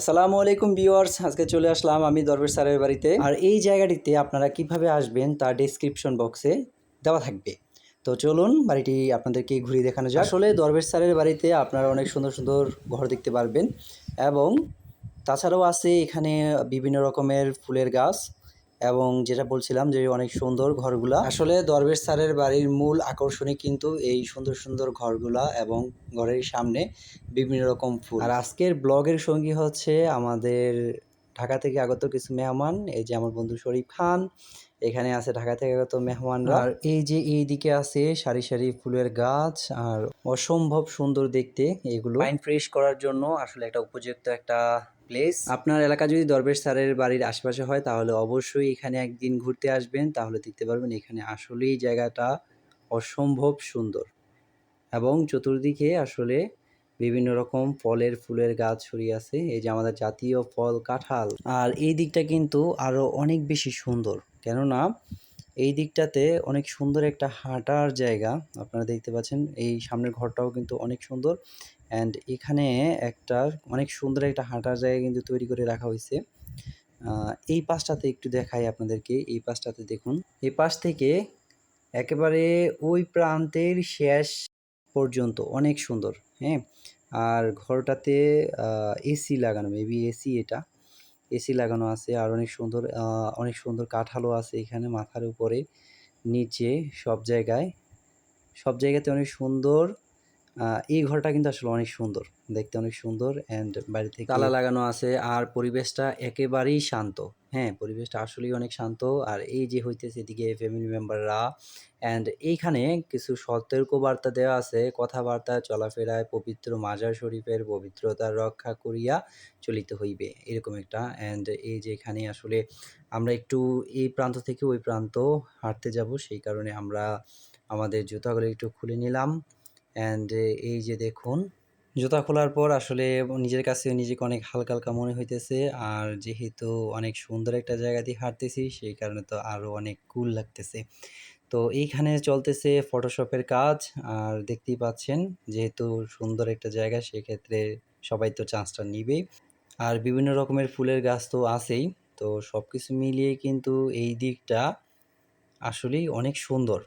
আসসালামু আলাইকুম ভিউয়ার্স, আজকে চলে আসলাম আমি দরবেশ স্যারের বাড়িতে। আর এই জায়গাটিতে আপনারা কীভাবে আসবেন তা ডিসক্রিপশন বক্সে দেওয়া থাকবে। তো চলুন বাড়িটি আপনাদেরকে ঘুরিয়ে দেখানো যায় আসলে দরবেশ স্যারের বাড়িতে আপনারা অনেক সুন্দর সুন্দর ঘর দেখতে পারবেন এবং তাছাড়াও আছে এখানে বিভিন্ন রকমের ফুলের গাছ। এবং যেটা বলছিলাম যে অনেক সুন্দর ঘরগুলা। আসলে দরবেশ স্যারের বাড়ির মূল আকর্ষণই কিন্তু এই সুন্দর সুন্দর ঘরগুলা এবং ঘরের সামনে বিভিন্ন রকম ফুল। আর আজকের ব্লগের সঙ্গী হচ্ছে আমাদের ঢাকা থেকে আগত কিছু মেহমান এই যে আমার বন্ধু শরীফ খান এখানে আছে ঢাকা থেকে আগত মেহমানরা। আর এই যে এই দিকে আছে সারি সারি ফুলের গাছ আর অসম্ভব সুন্দর দেখতে এগুলো। মাইন্ড ফ্রেশ করার জন্য আসলে একটা উপযুক্ত একটা প্লেস আপনার এলাকা যদি দরবেশ স্যারের বাড়ির আশেপাশে হয়, তাহলে অবশ্যই এখানে একদিন ঘুরতে আসবেন। তাহলে দেখতে পারবেন এখানে আসলেই জায়গাটা অসম্ভব সুন্দর। এবং চতুর্দিকে আসলে বিভিন্ন রকম ফলের ফুলের গাছ ছড়িয়ে আছে। এই যে আমাদের জাতীয় ফল কাঁঠাল। আর এই দিকটা কিন্তু আরও অনেক বেশি সুন্দর। কেননা এই দিকটাতে অনেক সুন্দর একটা হাঁটার জায়গা। আপনারা দেখতে পাচ্ছেন, এই সামনের ঘরটাও কিন্তু অনেক সুন্দর। অ্যান্ড এখানে একটা অনেক সুন্দর একটা হাঁটার জায়গা কিন্তু তৈরি করে রাখা হয়েছে। এই পাশটাতে একটু দেখাই আপনাদেরকে। এই পাশটাতে দেখুন। এই পাশ থেকে একেবারে ওই প্রান্তের শেষ পর্যন্ত অনেক সুন্দর হ্যাঁ? আর ঘরটাতে এসি লাগানো মেবি এসি এটা। এসি লাগানো আছে আর অনেক সুন্দর অনেক সুন্দর কাঠালো আছে এখানে মাথার উপরে, নিচে সব জায়গায়। সব জায়গাতে অনেক সুন্দর এই ঘরটা কিন্তু আসলে অনেক সুন্দর। দেখতে অনেক সুন্দর অ্যান্ড বাড়ি থেকে তালা লাগানো আছে আর পরিবেশটা একেবারেই শান্ত। হ্যাঁ পরিবেশটা আসলেই অনেক শান্ত। আর এই যে হইতেছে এদিকে ফ্যামিলি মেম্বাররা অ্যান্ড এইখানে কিছু সতর্ক বার্তা দেওয়া আছে। কথাবার্তা, চলাফেরায় পবিত্র মাজার শরীফের পবিত্রতা রক্ষা করিয়া চলিতে হইবে, এরকম একটা। অ্যান্ড এই যে এখানে আসলে আমরা একটু এই প্রান্ত থেকে ওই প্রান্ত হাঁটতে যাব। সেই কারণে আমরা আমাদের জুতাগুলো একটু খুলে নিলাম। অ্যান্ড এই যে দেখুন, জুতা খোলার পর আসলে নিজের কাছে নিজেকে অনেক হালকা হালকা মনে হইতেছে। আর যেহেতু অনেক সুন্দর একটা জায়গা দিয়ে হাঁটতেছি, সেই কারণে তো আরও অনেক কুল লাগতেছে। তো এইখানে চলতেছে ফটোশপের কাজ। আর দেখতেই পাচ্ছেন, যেহেতু সুন্দর একটা জায়গা, সেক্ষেত্রে সবাই তো চান্সটা নিবেই। আর বিভিন্ন রকমের ফুলের গাছ তো আছেই। তো সব কিছু মিলিয়ে কিন্তু এই দিকটা আসলেই অনেক সুন্দর।